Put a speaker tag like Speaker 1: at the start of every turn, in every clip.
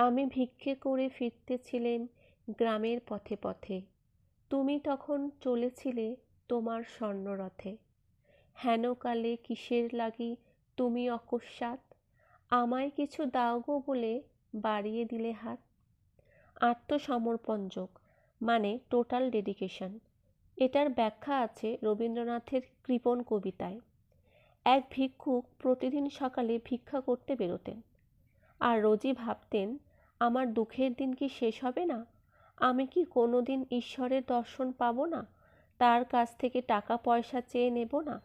Speaker 1: আমি ভিক্ষে করে ফিরতেছিলেম গ্রামের পথে পথে। তুমি তখন চলেছিলে তোমার স্বর্ণরথে। হেনকালে কিসের লাগি তুমি অকস্মাৎ? আমায় কিছু দাও গো বলে বাড়িয়ে দিলে হাত। আত্মসমর্পণযোগ মানে টোটাল ডেডিকেশন এটার ব্যাখ্যা আছে রবীন্দ্রনাথের কৃপণ কবিতায়। এক ভিক্ষুক প্রতিদিন সকালে ভিক্ষা করতে বেরোতেন। আর রোজই ভাবতেন আমার দুঃখের দিন কি শেষ হবে না? আমি কি কোনো দিন ঈশ্বরের দর্শন পাব না? তার কাছ থেকে টাকা পয়সা চেয়ে নেব না?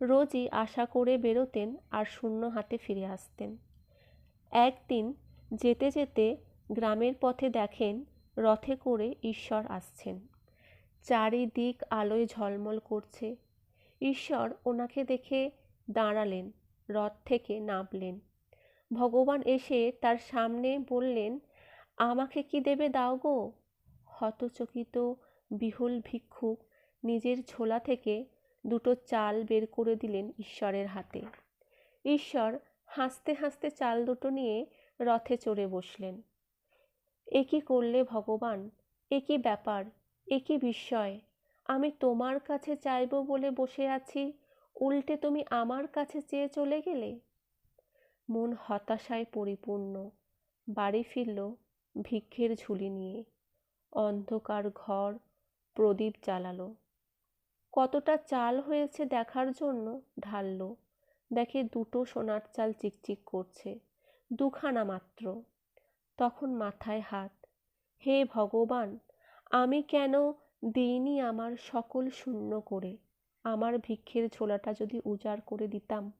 Speaker 1: রোজই আশা করে বেরোতেন আর শূন্য হাতে ফিরে আসতেন। একদিন যেতে যেতে গ্রামের পথে দেখেন রথে করে ঈশ্বর আসছেন। চারিদিক আলোয় ঝলমল করছে। ঈশ্বর ওনাকে দেখে দাঁড়ালেন, রথ থেকে নামলেন। ভগবান এসে তার সামনে বললেন, আমাকে কি দেবে দাও গো? হতচকিত বিহুল ভিক্ষুক নিজের ঝোলা থেকে দুটো চাল বের করে দিলেন ঈশ্বরের হাতে। ঈশ্বর হাসতে হাসতে চাল দুটো নিয়ে রথে চড়ে বসলেন। এ কি করলে ভগবান? এ কি ব্যাপার? এ কি বিস্ময়? আমি তোমার কাছে চাইব বলে বসে আছি। উল্টে তুমি আমার কাছে চেয়ে চলে গেলে? মন হতাশায় পরিপূর্ণ। বাড়ি ফিরল ভিক্ষের ঝুলি নিয়ে। অন্ধকার ঘর প্রদীপ জ্বালালো। কতটা চাল হয়েছে দেখার জন্য? ঢাললো। দেখে দুটো সোনার চাল চিকচিক করছে, দুখানা মাত্র। তখন মাথায় হাত। হে ভগবান, আমি কেন দিইনি আমার সকল শূন্য করে? আমার ভিক্ষের ঝোলাটা যদি উজাড় করে দিতাম।